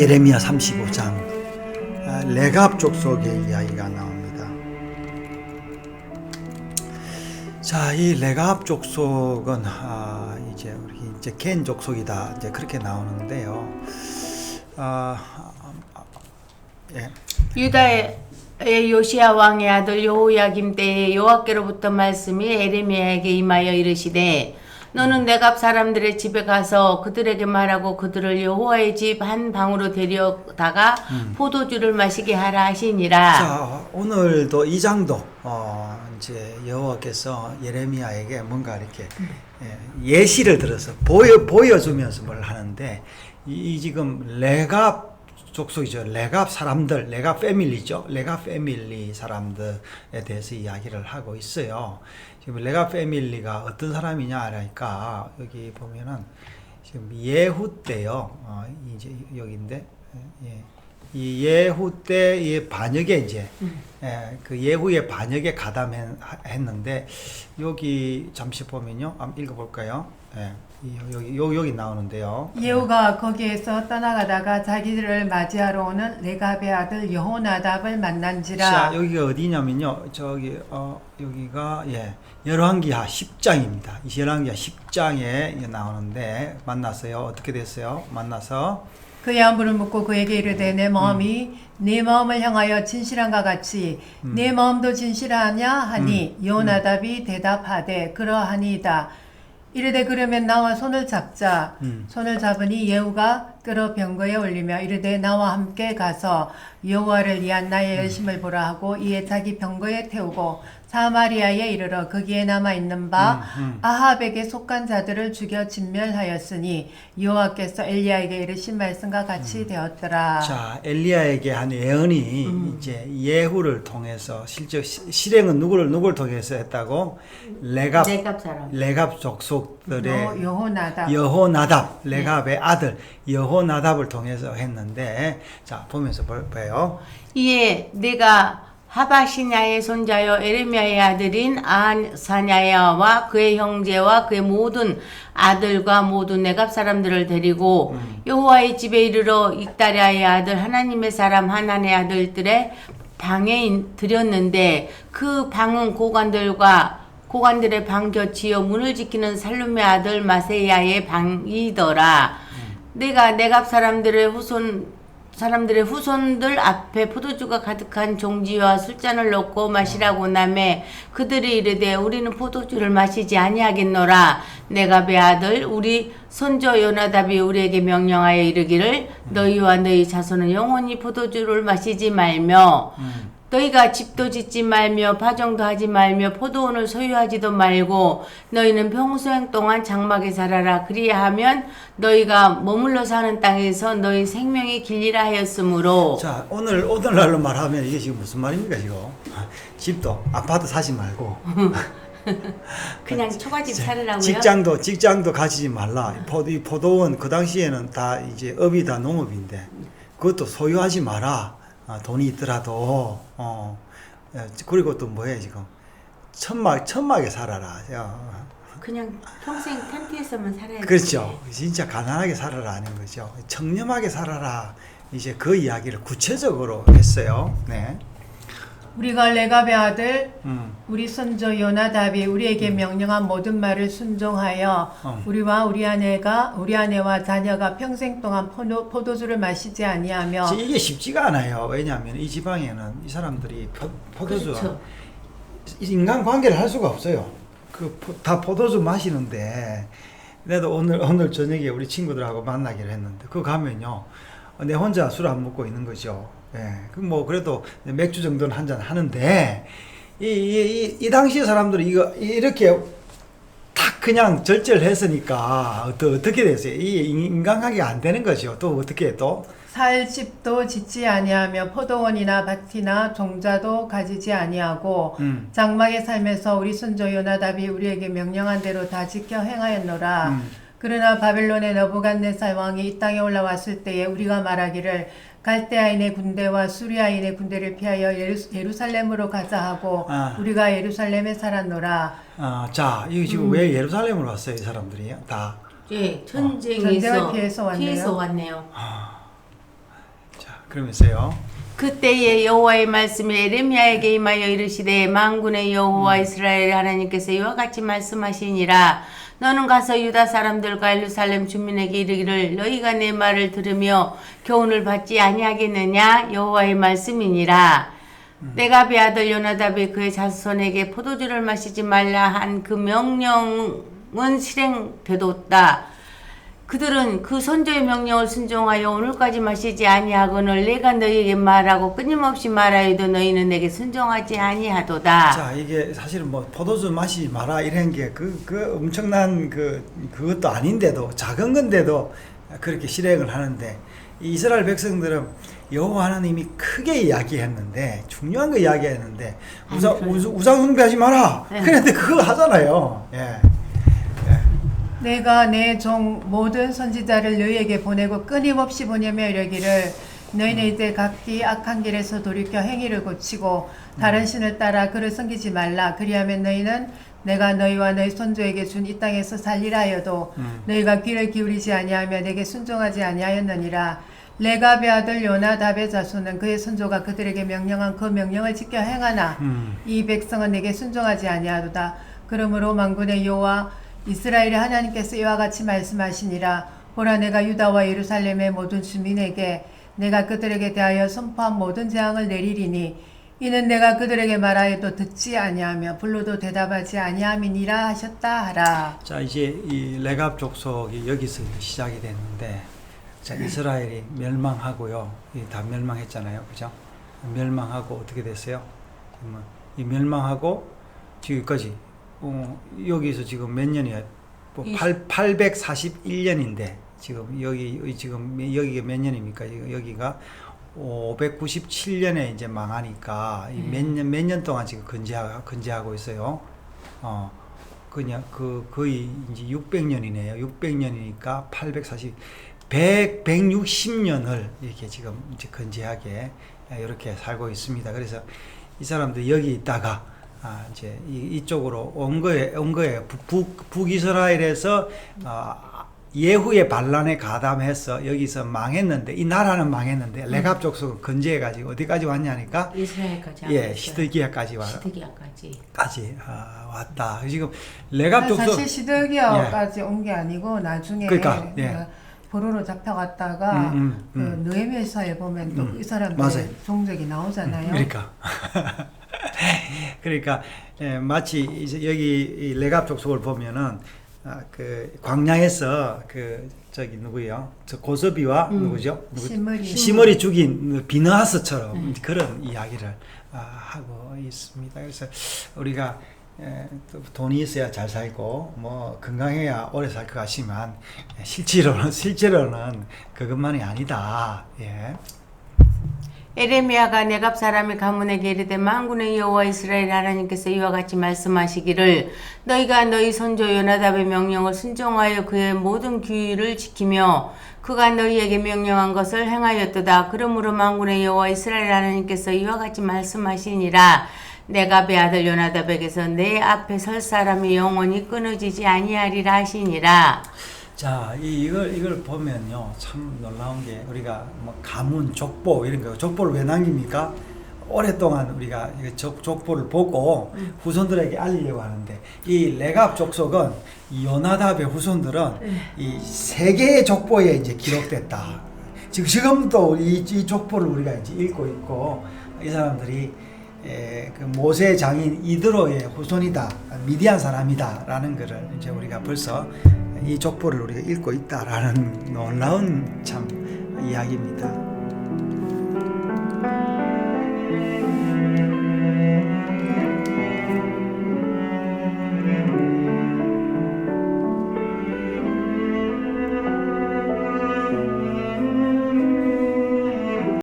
예레미야 35장 아, 레갑 족속의 이야기가 나옵니다. 자, 이 레갑 족속은 아, 이제 우리 이제 겐 족속이다 이제 그렇게 나오는데요. 아, 아, 예. 유다의 요시야 왕의 아들 여호야김 때에 여호와께로부터 말씀이 에레미야에게 임하여 이르시되 너는 내갑 사람들의 집에 가서 그들에게 말하고 그들을 여호와의 집 한 방으로 데려다가 포도주를 마시게 하라 하시니라. 자, 오늘도 이 장도 어, 이제 여호와께서 예레미야에게 뭔가 이렇게 예, 예시를 들어서 보여 보여주면서 뭘 하는데 이, 이 지금 레갑 족속이죠. 레갑 사람들, 레갑 패밀리죠. 레갑 패밀리 사람들에 대해서 이야기를 하고 있어요. 지금 레갑 패밀리가 어떤 사람이냐 하니까 여기 보면은 지금 예후 때요. 어, 이제 여기인데 예. 이 예후 때의 반역에 이제 예, 그 예후의 반역에 가담했는데 여기 잠시 보면요. 한번 읽어볼까요? 예, 이- 여기 여기 여기 나오는데요. 예후가 거기에서 떠나가다가 자기들을 맞이하러 오는 레갑의 아들 여호나답을 만난지라 자 여기가 어디냐면요. 저기 어 여기가 예 열왕기하 10장입니다. 이 열왕기하 10장에 나오는데 만났어요. 어떻게 됐어요? 만나서 그의 안부를 묻고 그에게 이르되 내 마음이 네 마음을 향하여 진실한가 같이 네 마음도 진실하냐 하니 여호나답이 대답하되 그러하니이다 이르되 그러면 나와 손을 잡자 음. 손을 잡으니 예후가 끌어 병거에 올리며 이르되 나와 함께 가서 여호와를 위한 나의 열심을 보라 하고 이에 자기 병거에 태우고 사마리아에 이르러 거기에 남아 있는 바 아합에게 속한 자들을 죽여 진멸하였으니 여호와께서 엘리야에게 이르신 말씀과 같이 되었더라. 자 엘리야에게 한 예언이 이제 예후를 통해서 실제 시- 실행은 누구를 누구를 통해서 했다고 레갑 내갑 사람. 레갑 족속들의 여- 여호나답. 여호나답 레갑의 아들 여호나답을 통해서 했는데 자 보면서 볼 거예요. 이에 내가 하바시냐의 손자여 에레미야의 아들인 아사냐야와 그의 형제와 그의 모든 아들과 모든 내갑 사람들을 데리고 여호와의 집에 이르러 익다리아의 아들 하나님의 사람 하나의 아들들의 방에 인- 들였는데 그 방은 고관들과 고관들의 방 곁이요 문을 지키는 살룸의 아들 마세야의 방이더라. 내가 내갑 사람들의 후손 사람들의 후손들 앞에 포도주가 가득한 종지와 술잔을 넣고 마시라고 남에 그들이 이르되 우리는 포도주를 마시지 아니하겠노라. 내가 배 아들 우리 손조 요나답이 우리에게 명령하여 이르기를 너희와 너희 자손은 영원히 포도주를 마시지 말며 너희가 집도 짓지 말며 파종도 하지 말며 포도원을 소유하지도 말고 너희는 평생 동안 장막에 살아라 그리하면 너희가 머물러 사는 땅에서 너희 생명이 길리라 하였으므로 자 오늘 오늘날로 말하면 이게 지금 무슨 말입니까 지금 집도 아파트 사지 말고 그냥 초가집 살으라고요? 직장도 직장도 가지지 말라. 포도, 이 포도원 그 당시에는 다 이제 업이 다 농업인데 그것도 소유하지 마라. 아, 돈이 있더라도 어 야, 그리고 또 뭐해 지금 천막 천막에 살아라. 야, 그냥 평생 텐트에서만 살아야 그렇죠. 진짜 가난하게 살아라 하는 거죠. 청렴하게 살아라. 이제 그 이야기를 구체적으로 했어요. 네. 우리가 레갑의 아들 음. 우리 손조 요나답이 우리에게 명령한 모든 말을 순종하여 음. 우리와 우리 아내가 우리 아내와 자녀가 평생 동안 포도, 포도주를 마시지 아니하며 지- 이게 쉽지가 않아요. 왜냐하면 이 지방에는 이 사람들이 포, 포도주 그렇죠. 인간 관계를 할 수가 없어요. 그 다 포도주 마시는데 내도 오늘 오늘 저녁에 우리 친구들하고 만나기로 했는데 그 가면요 내 혼자 술안 먹고 있는 거죠. 예, 그뭐 그래도 맥주 정도는 한 잔 하는데 이, 이, 이, 이 당시 사람들이 이거 이렇게 탁 그냥 절절했으니까 어떠, 어떻게 됐어요? 이게 인간관계가 안 되는 거죠. 또 어떻게 또 살 집도 짓지 아니하며 포도원이나 밭이나 종자도 가지지 아니하고 음. 장막에 살면서 우리 손조 요나답이 우리에게 명령한 대로 다 지켜 행하였노라. 음. 그러나 바벨론의 너부갓네살 왕이 이 땅에 올라왔을 때에 우리가 말하기를 갈대아인의 군대와 수리아인의 군대를 피하여 예루, 예루살렘으로 가자 하고 아. 우리가 예루살렘에 살았노라. 아, 자, 이거 지금 음. 왜 예루살렘으로 왔어요, 이 사람들이? 다. 예, 전쟁에서 전쟁을 피해서 왔네요. 피해서 왔네요. 그러면서요. 그때에 여호와의 말씀이 에레미야에게 임하여 이르시되 만군의 여호와 이스라엘 하나님께서 이와 같이 말씀하시니라 너는 가서 유다 사람들과 예루살렘 주민에게 이르기를 너희가 내 말을 들으며 교훈을 받지 아니하겠느냐? 여호와의 말씀이니라. 내가 베아들 요나답이 그의 자손에게 포도주를 마시지 말라 한 그 명령은 실행되도다 그들은 그 선조의 명령을 순종하여 오늘까지 마시지 아니하거늘 내가 너희에게 말하고 끊임없이 말하여도 너희는 내게 순종하지 아니하도다. 자 이게 사실은 뭐 포도주 마시지 마라 이런 게그그 엄청난 그 그것도 아닌데도 작은 건데도 그렇게 실행을 하는데 이 이스라엘 백성들은 여호와 하나님이 크게 이야기했는데 중요한 거 이야기했는데 우상 아니, 우상 우상 숭배하지 마라. 네. 그런데 그거 하잖아요. 예. 내가 내 종 모든 선지자를 너희에게 보내고 끊임없이 보내며 이르기를 너희는 이제 각기 악한 길에서 돌이켜 행위를 고치고 다른 신을 따라 그를 섬기지 말라 그리하면 너희는 내가 너희와 너희 손조에게 준 이 땅에서 살리라 하여도 음. 너희가 귀를 기울이지 아니하며 내게 순종하지 아니하였느니라 레가베 아들 요나답의 자손은 그의 손조가 그들에게 명령한 그 명령을 지켜 행하나 음. 이 백성은 내게 순종하지 아니하도다. 그러므로 만군의 여호와 이스라엘의 하나님께서 이와 같이 말씀하시니라. 보라 내가 유다와 예루살렘의 모든 주민에게 내가 그들에게 대하여 선포한 모든 재앙을 내리리니 이는 내가 그들에게 말하여도 듣지 아니하며 불러도 대답하지 아니함이니라 하셨다 하라. 자 이제 이 레갑 족속이 여기서 시작이 됐는데 자 이스라엘이 멸망하고요 이다 멸망했잖아요 그죠 멸망하고 어떻게 됐어요 뭐, 이 멸망하고 지금까지 어, 여기서 지금 몇 년이야 뭐 이십- 8, 841년인데 지금 여기 지금 여기가 몇 년입니까 여기가 597년에 이제 망하니까 몇년 몇 년 동안 지금 건재하, 건재하고 있어요. 어 그냥 그 거의 이제 600년이네요. 600년이니까 840 100 160년을 이렇게 지금 이제 건재하게 이렇게 살고 있습니다. 그래서 이 사람들 여기 있다가 아 이제 이, 이쪽으로 온 거에 온 거예요. 북, 북 북이스라엘에서 아 예후의 반란에 가담해서 여기서 망했는데 이 나라는 망했는데 레갑 족속은 건재해가지고 어디까지 왔냐니까 이스라엘까지 예 시드기야까지 와 시드기야까지. 까지 아, 왔다. 지금 레갑 족속 사실 시드기야까지 온게 아니고 나중에 그러니까, 예. 그 포로로 잡혀갔다가 음, 음, 음. 그 느헤미야서에 보면 또 음, 이 사람들. 종족이 나오잖아요. 그러니까 그러니까 예, 마치 이제 여기 이 레갑 족속을 보면은 아, 그 광야에서 그 저기 누구요? 저 고서비와 음. 누구죠? 누구? 시므리. 시머리 죽인 비너하스처럼 그런 이야기를 아, 하고 있습니다. 그래서 우리가 에, 또 돈이 있어야 잘 살고 뭐 건강해야 오래 살 것 같지만 실제로는 실제로는 그것만이 아니다. 예. 에레미야가 내갑 사람의 가문에게 이르되 만군의 여호와 이스라엘 하나님께서 이와 같이 말씀하시기를 너희가 너희 선조 요나답의 명령을 순종하여 그의 모든 규율을 지키며 그가 너희에게 명령한 것을 행하였도다. 그러므로 만군의 여호와 이스라엘 하나님께서 이와 같이 말씀하시니라 내갑의 아들 요나답에게서 내 앞에 설 사람이 영원히 끊어지지 아니하리라 하시니라. 자, 이, 이걸, 이걸 보면요. 참 놀라운 게 우리가 뭐 가문, 족보 이런 거, 족보를 왜 남깁니까? 오랫동안 우리가 이 족, 족보를 보고 후손들에게 알리려고 하는데 이 레갑 족속은 이 요나답의 후손들은 이세 개의 족보에 이제 기록됐다. 지금 지금도 이, 이 족보를 우리가 이제 읽고 있고 이 사람들이 에, 그 모세 장인 이드로의 후손이다, 미디안 사람이다라는 것을 이제 우리가 벌써 이 족보를 우리가 읽고 있다라는 놀라운 참 이야기입니다.